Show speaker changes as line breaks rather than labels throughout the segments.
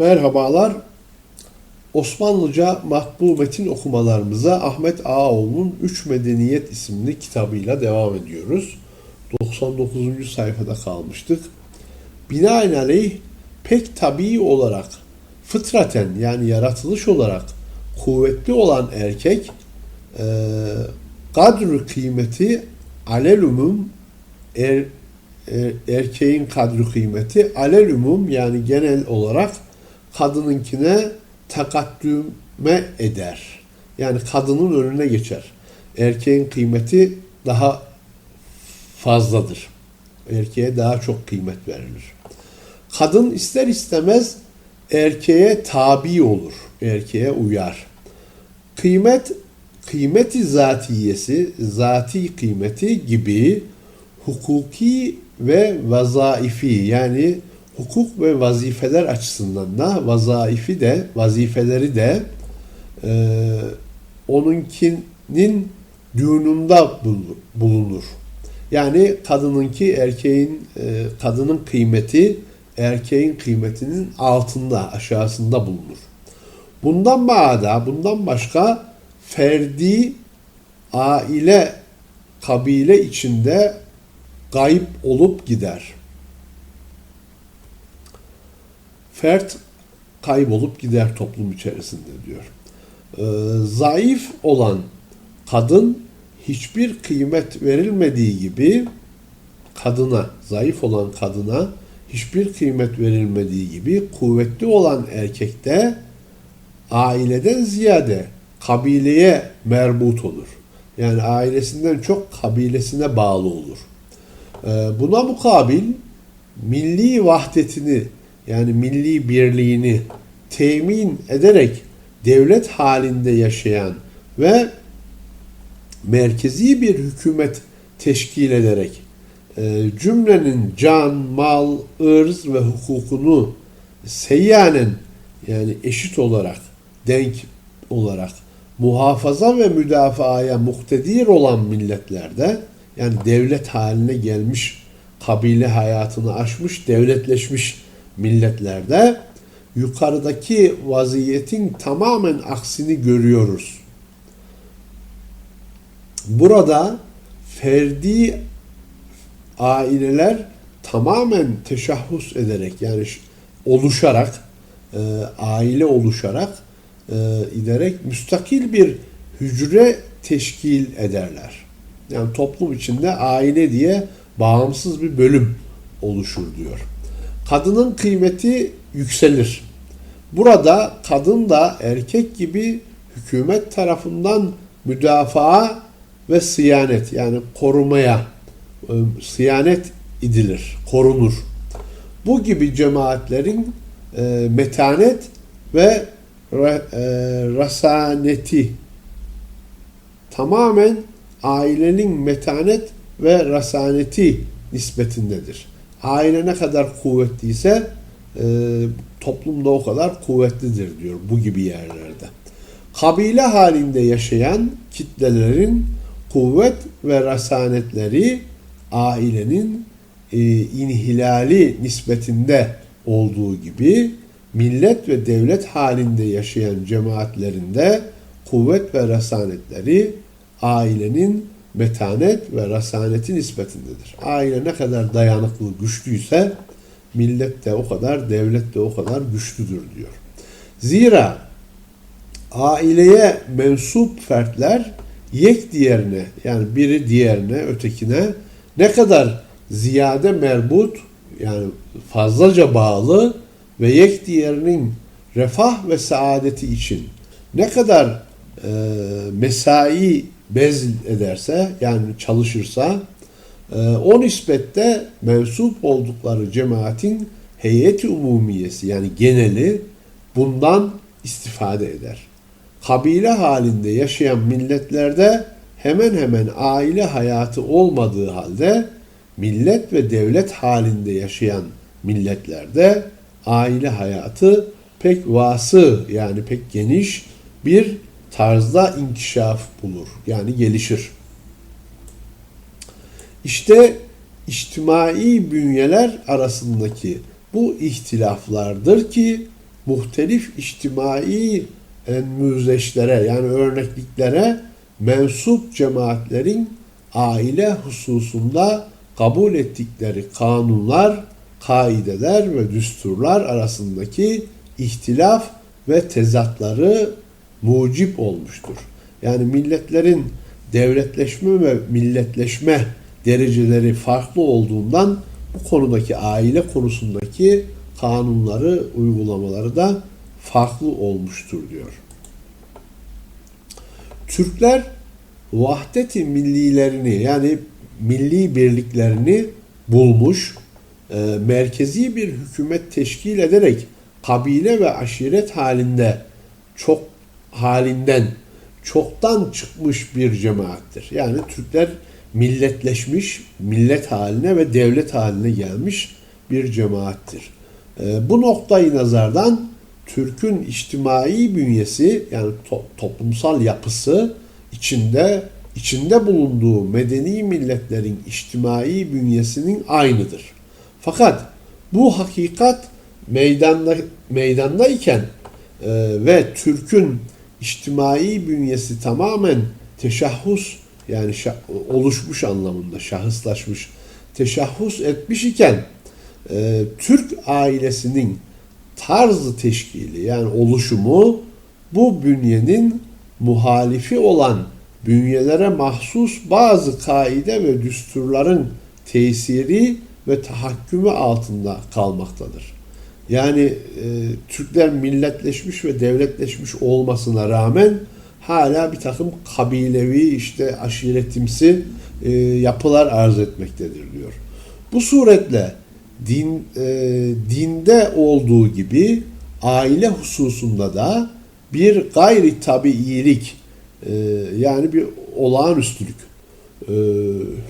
Merhabalar. Osmanlıca matbu metin okumalarımıza Ahmet Ağaoğlu'nun Üç Medeniyet isimli kitabıyla devam ediyoruz. 99. sayfada kalmıştık. Binaenaleyh pek tabii olarak fıtraten yani yaratılış olarak kuvvetli olan erkek e, kadru kıymeti alelumum er, er, erkeğin kadru kıymeti alelumum yani genel olarak kadınınkine takaddüme eder. Yani kadının önüne geçer. Erkeğin kıymeti daha fazladır. Erkeğe daha çok kıymet verilir. Kadın ister istemez erkeğe tabi olur. Erkeğe uyar. Kıymet kıymeti zatiyesi, zati kıymeti gibi hukuki ve vazaifi yani hukuk ve vazifeler açısından da vazaifi de vazifeleri de e, onunkinin düğününde bulunur. Yani kadınınki erkeğin e, kadının kıymeti erkeğin kıymetinin altında aşağısında bulunur. Bundan bağda bundan başka ferdi aile kabile içinde kayıp olup gider. Fert kaybolup gider toplum içerisinde diyor. Ee, zayıf olan kadın hiçbir kıymet verilmediği gibi kadına, zayıf olan kadına hiçbir kıymet verilmediği gibi kuvvetli olan erkekte aileden ziyade kabileye merbut olur. Yani ailesinden çok kabilesine bağlı olur. Ee, buna mukabil milli vahdetini yani milli birliğini temin ederek devlet halinde yaşayan ve merkezi bir hükümet teşkil ederek e, cümlenin can, mal, ırz ve hukukunu seyyanen yani eşit olarak, denk olarak muhafaza ve müdafaaya muktedir olan milletlerde yani devlet haline gelmiş, kabile hayatını aşmış, devletleşmiş milletlerde yukarıdaki vaziyetin tamamen aksini görüyoruz. Burada ferdi aileler tamamen teşahhus ederek yani oluşarak e, aile oluşarak e, giderek müstakil bir hücre teşkil ederler. Yani toplum içinde aile diye bağımsız bir bölüm oluşur diyor. Kadının kıymeti yükselir. Burada kadın da erkek gibi hükümet tarafından müdafaa ve sıyanet yani korumaya e, sıyanet edilir, korunur. Bu gibi cemaatlerin e, metanet ve e, rasaneti tamamen ailenin metanet ve rasaneti nispetindedir. Aile ne kadar kuvvetliyse e, toplumda o kadar kuvvetlidir diyor bu gibi yerlerde. Kabile halinde yaşayan kitlelerin kuvvet ve rasanetleri ailenin e, inhilali nispetinde olduğu gibi millet ve devlet halinde yaşayan cemaatlerinde kuvvet ve rasanetleri ailenin metanet ve rasaneti nispetindedir. Aile ne kadar dayanıklı, güçlüyse millet de o kadar, devlet de o kadar güçlüdür diyor. Zira aileye mensup fertler yek diğerine yani biri diğerine, ötekine ne kadar ziyade merbut yani fazlaca bağlı ve yek diğerinin refah ve saadeti için ne kadar e, mesai bez ederse yani çalışırsa e, o nispette mensup oldukları cemaatin heyeti umumiyesi yani geneli bundan istifade eder. Kabile halinde yaşayan milletlerde hemen hemen aile hayatı olmadığı halde millet ve devlet halinde yaşayan milletlerde aile hayatı pek vası yani pek geniş bir tarzda inkişaf bulur. Yani gelişir. İşte içtimai bünyeler arasındaki bu ihtilaflardır ki muhtelif içtimai müzeşlere yani örnekliklere mensup cemaatlerin aile hususunda kabul ettikleri kanunlar, kaideler ve düsturlar arasındaki ihtilaf ve tezatları mucip olmuştur. Yani milletlerin devletleşme ve milletleşme dereceleri farklı olduğundan bu konudaki aile konusundaki kanunları, uygulamaları da farklı olmuştur diyor. Türkler vahdeti millilerini yani milli birliklerini bulmuş, e, merkezi bir hükümet teşkil ederek kabile ve aşiret halinde çok halinden çoktan çıkmış bir cemaattir. Yani Türkler milletleşmiş, millet haline ve devlet haline gelmiş bir cemaattir. E, bu noktayı nazardan Türk'ün içtimai bünyesi yani to- toplumsal yapısı içinde içinde bulunduğu medeni milletlerin içtimai bünyesinin aynıdır. Fakat bu hakikat meydanda meydandayken e, ve Türk'ün içtimai bünyesi tamamen teşahhus yani oluşmuş anlamında şahıslaşmış teşahhus etmiş iken e, Türk ailesinin tarzı teşkili yani oluşumu bu bünyenin muhalifi olan bünyelere mahsus bazı kaide ve düsturların tesiri ve tahakkümü altında kalmaktadır. Yani e, Türkler milletleşmiş ve devletleşmiş olmasına rağmen hala bir takım kabilevi işte aşiretimsi e, yapılar arz etmektedir diyor. Bu suretle din e, dinde olduğu gibi aile hususunda da bir gayri tabiilik e, yani bir olağanüstülük e,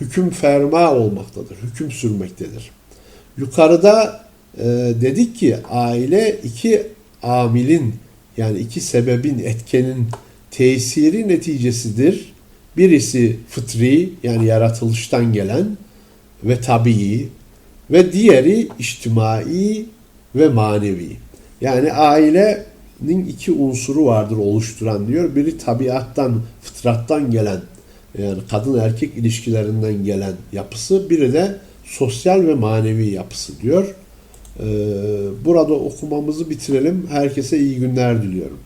hüküm ferma olmaktadır, hüküm sürmektedir. Yukarıda e, dedik ki aile iki amilin yani iki sebebin, etkenin tesiri neticesidir. Birisi fıtri yani yaratılıştan gelen ve tabii ve diğeri içtimai ve manevi. Yani ailenin iki unsuru vardır oluşturan diyor. Biri tabiattan, fıtrattan gelen yani kadın erkek ilişkilerinden gelen yapısı, biri de sosyal ve manevi yapısı diyor. Ee, burada okumamızı bitirelim. Herkese iyi günler diliyorum.